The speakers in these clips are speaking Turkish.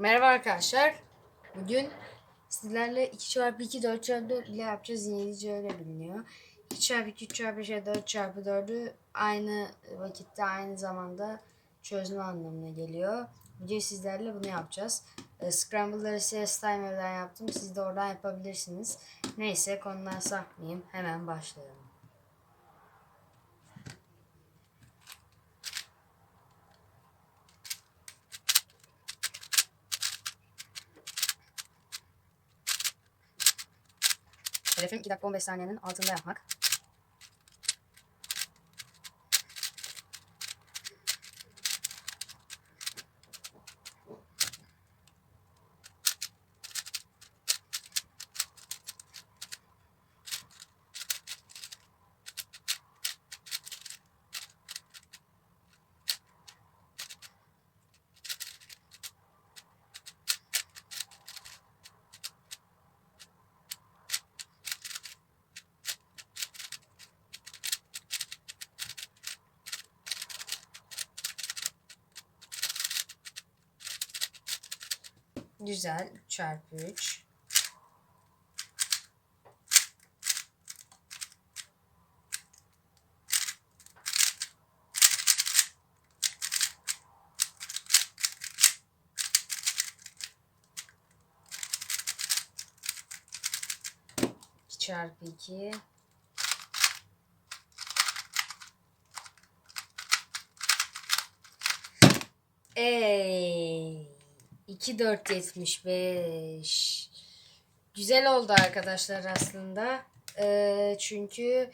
Merhaba arkadaşlar. Bugün sizlerle 2 çarpı 2 4 çarpı 4 ile yapacağız. İngilizce öyle biliniyor. 2 çarpı 2 3 çarpı 5 4 çarpı 4'ü aynı vakitte aynı zamanda çözme anlamına geliyor. Bugün sizlerle bunu yapacağız. E, Scramble'ları CS Timer'dan yaptım. Siz de oradan yapabilirsiniz. Neyse konudan sapmayayım. Hemen başlayalım. Hedefim 2 dakika 15 saniyenin altında yapmak. Güzel. 3 çarpı 3. İki çarpı 2. Ey. 2 4 75. Güzel oldu arkadaşlar aslında. Ee, çünkü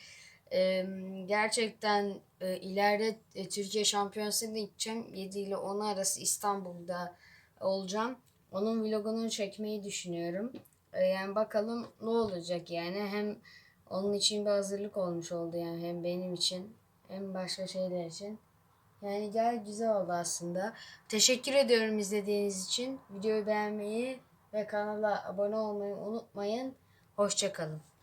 gerçekten e, ileride e, Türkiye Şampiyonası'na gideceğim. 7 ile 10 arası İstanbul'da olacağım. Onun vlogunu çekmeyi düşünüyorum. E, yani bakalım ne olacak yani. Hem onun için bir hazırlık olmuş oldu yani hem benim için hem başka şeyler için. Yani gayet güzel oldu aslında. Teşekkür ediyorum izlediğiniz için. Videoyu beğenmeyi ve kanala abone olmayı unutmayın. Hoşçakalın.